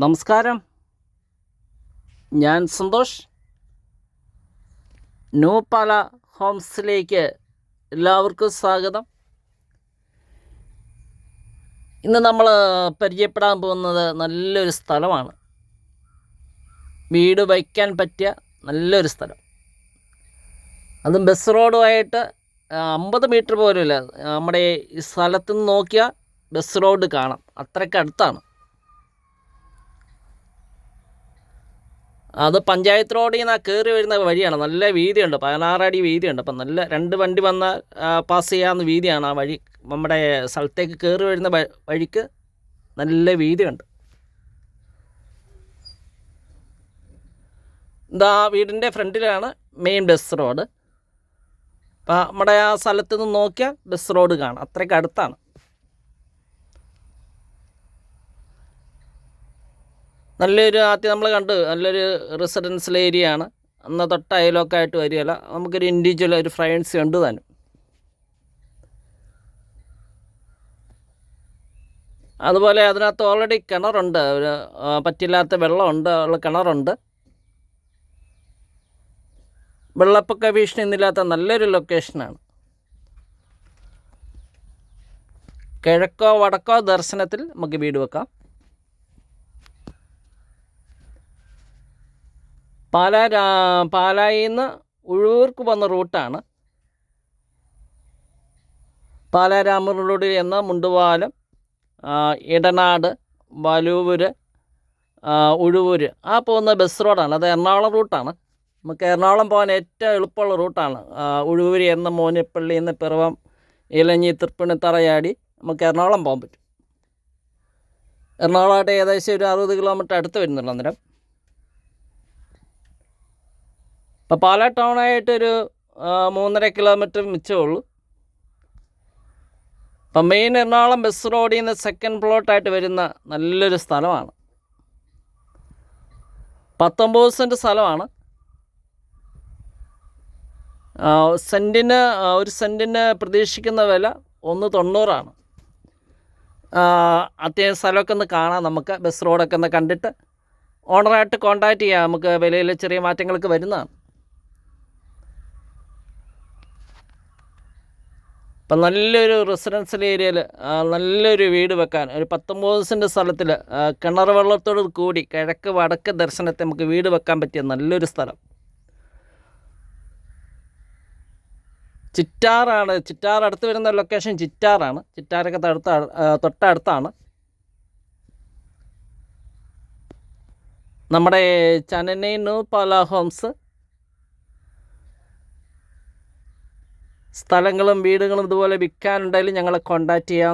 നമസ്കാരം. ഞാൻ സന്തോഷ്. ന്യൂ പാല ഹോംസിലേക്ക് എല്ലാവർക്കും സ്വാഗതം. ഇന്ന് നമ്മൾ പരിചയപ്പെടാൻ പോകുന്നത് നല്ലൊരു സ്ഥലമാണ്. വീട് വയ്ക്കാൻ പറ്റിയ നല്ലൊരു സ്ഥലം. അതും ബസ് റോഡുമായിട്ട് അമ്പത് മീറ്റർ പോലുമില്ല. നമ്മുടെ ഈ സ്ഥലത്ത് നിന്ന് നോക്കിയാൽ ബസ് റോഡ് കാണാം. അത്രയ്ക്ക് അടുത്താണ്. അത് പഞ്ചായത്ത് റോഡിൽ നിന്ന് കയറി വരുന്ന വഴിയാണ്. നല്ല വീതിയുണ്ട്. പതിനാറടി വീതിയുണ്ട്. അപ്പം നല്ല രണ്ട് വണ്ടി വന്ന പാസ് ചെയ്യാവുന്ന വീതിയാണ് ആ വഴി. നമ്മുടെ സ്ഥലത്തേക്ക് കയറി വരുന്ന വഴിക്ക് നല്ല വീതിയുണ്ട്. ഇതാ വീടിന്റെ ഫ്രണ്ടിലാണ് മെയിൻ ബസ് റോഡ് അപ്പം നമ്മുടെ ആ സ്ഥലത്ത് നിന്ന് നോക്കിയാൽ ബസ് റോഡ് കാണാം. അത്രയ്ക്ക് അടുത്താണ്. നല്ലൊരു ആദ്യം നമ്മൾ കണ്ടു. നല്ലൊരു റെസിഡൻഷ്യൽ ഏരിയ ആണ്. അന്ന് തൊട്ട് അയലൊക്കെയായിട്ട് വരികയില്ല. നമുക്കൊരു ഇൻഡിവിജ്വൽ ഒരു ഫ്രണ്ട്സ് ഉണ്ട് താനും. അതുപോലെ അതിനകത്ത് ഓൾറെഡി കിണറുണ്ട്. പറ്റില്ലാത്ത വെള്ളമുണ്ട്. ഉള്ള കിണറുണ്ട്. വെള്ളപ്പൊക്ക ഭീഷണി ഒന്നുമില്ലാത്ത നല്ലൊരു ലൊക്കേഷനാണ് കിഴക്കോ വടക്കോ ദർശനത്തിൽ നമുക്ക് വീട് വെക്കാം. പാലാ പാലായിൽ നിന്ന് ഉഴൂർക്ക് വന്ന റൂട്ടാണ്. പാലാ രാമറോഡ് എന്ന മുണ്ടുപാലം ഇടനാട് വലൂര് ഉഴുവൂര് ആ പോകുന്ന ബസ് റോഡാണ്. അത് എറണാകുളം റൂട്ടാണ്. നമുക്ക് എറണാകുളം പോകാൻ ഏറ്റവും എളുപ്പമുള്ള റൂട്ടാണ്. ഉഴുവൂര് എന്ന മോനിപ്പള്ളി എന്ന പിറവം ഇലഞ്ഞി തൃപ്പണിത്തറയാടി നമുക്ക് എറണാകുളം പോകാൻ പറ്റും. എറണാകുളമായിട്ട് ഏകദേശം ഒരു അറുപത് കിലോമീറ്റർ അടുത്ത് വരുന്നുണ്ട് അന്നേരം. ഇപ്പോൾ പാലാ ടൗണായിട്ടൊരു മൂന്നര കിലോമീറ്റർ മിച്ചേ ഉള്ളൂ. അപ്പം മെയിൻ എറണാകുളം ബസ് റോഡിൽ നിന്ന് സെക്കൻഡ് പ്ലോട്ടായിട്ട് വരുന്ന നല്ലൊരു സ്ഥലമാണ്. പത്തൊമ്പത് സെന്റ് സ്ഥലമാണ്. സെന്റിന് ഒരു സെന്റിന് പ്രതീക്ഷിക്കുന്ന വില ഒന്ന് തൊണ്ണൂറാണ്. അത്യാവശ്യം സ്ഥലമൊക്കെ ഒന്ന് കാണാം നമുക്ക് ബസ് റോഡൊക്കെ ഒന്ന് കണ്ടിട്ട്. ഓണറായിട്ട് കോൺടാക്റ്റ് ചെയ്യാം നമുക്ക് വിലയിൽ ചെറിയ മാറ്റങ്ങളൊക്കെ വരുന്നതാണ്. അപ്പം നല്ലൊരു റെസിഡൻഷ്യൽ ഏരിയയിൽ നല്ലൊരു വീട് വെക്കാൻ ഒരു പത്തൊമ്പത് സെന്റ് സ്ഥലത്തിൽ കിണർ വെള്ളത്തോട് കൂടി കിഴക്ക് വടക്ക് ദർശനത്തെ നമുക്ക് വീട് വെക്കാൻ പറ്റിയ നല്ലൊരു സ്ഥലം. ചിറ്റാറാണ് ചിറ്റാർ അടുത്ത് വരുന്ന ലൊക്കേഷൻ ചിറ്റാറാണ്. ചിറ്റാറൊക്കെ തടുത്ത തൊട്ടടുത്താണ്. നമ്മുടെ ചനനൈ ന്യൂ പാല ഹോംസ് സ്ഥലങ്ങളും വീടുകളും ഇതുപോലെ വിൽക്കാനുണ്ടെങ്കിൽ ഞങ്ങളെ കോൺടാക്റ്റ് ചെയ്യാം.